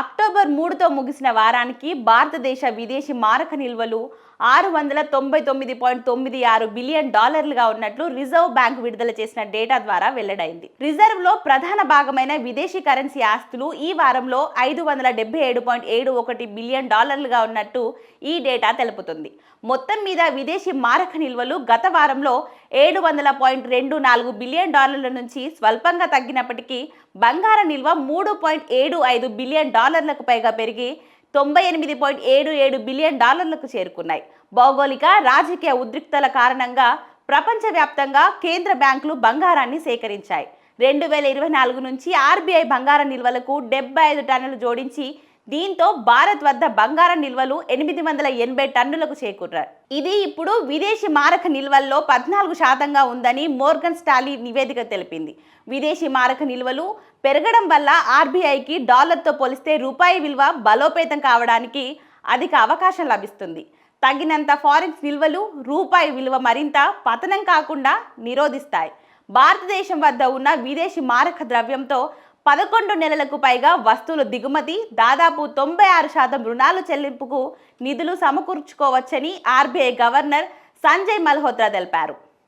October మూడుతో ముగిసిన వారానికి భారతదేశ విదేశీ మారక నిల్వలు ఆరు వందల తొంభై తొమ్మిది పాయింట్ తొమ్మిది ఆరు బిలియన్ డాలర్లుగా ఉన్నట్లు రిజర్వ్ బ్యాంక్ విడుదల చేసిన డేటా ద్వారా వెల్లడైంది. రిజర్వ్లో ప్రధాన భాగమైన విదేశీ కరెన్సీ ఆస్తులు ఈ వారంలో ఐదు వందల డెబ్బై ఏడు పాయింట్ ఏడు ఒకటి బిలియన్ డాలర్లుగా ఉన్నట్టు ఈ డేటా తెలుపుతుంది. మొత్తం మీద విదేశీ మారక నిల్వలు గత వారంలో ఏడు వందల పాయింట్ రెండు నాలుగు బిలియన్ డాలర్ల నుంచి స్వల్పంగా తగ్గినప్పటికీ బంగార నిల్వ మూడు పాయింట్ ఏడు ఐదు బిలియన్ డాలర్లకు పైగా పెరిగి తొంభై ఎనిమిది పాయింట్ ఏడు ఏడు బిలియన్ డాలర్లకు చేరుకున్నాయి. భౌగోళిక రాజకీయ ఉద్రిక్తల కారణంగా ప్రపంచవ్యాప్తంగా కేంద్ర బ్యాంకులు బంగారాన్ని సేకరించాయి. రెండు వేల ఇరవై నాలుగు నుంచి ఆర్బీఐ బంగార నిల్వలకు డెబ్బై ఐదు టన్నులు జోడించి దీంతో భారత్ వద్ద బంగారం నిల్వలు ఎనిమిది వందల ఎనభై టన్నులకు చేకూరారు. ఇది ఇప్పుడు విదేశీ మారక నిల్వల్లో పద్నాలుగు శాతంగా ఉందని మోర్గన్ స్టాలీ నివేదిక తెలిపింది. విదేశీ మారక నిల్వలు పెరగడం వల్ల ఆర్బీఐకి డాలర్తో పోలిస్తే రూపాయి విలువ బలోపేతం కావడానికి అధిక అవకాశం లభిస్తుంది. తగినంత ఫారెక్స్ నిల్వలు రూపాయి విలువ మరింత పతనం కాకుండా నిరోధిస్తాయి. భారతదేశం వద్ద ఉన్న విదేశీ మారక ద్రవ్యంతో పదకొండు నెలలకు పైగా వస్తువుల దిగుమతి దాదాపు తొంభై ఆరు శాతం రుణాలు చెల్లింపుకు నిధులు సమకూర్చుకోవచ్చని ఆర్బీఐ గవర్నర్ సంజయ్ మల్హోత్రా తెలిపారు.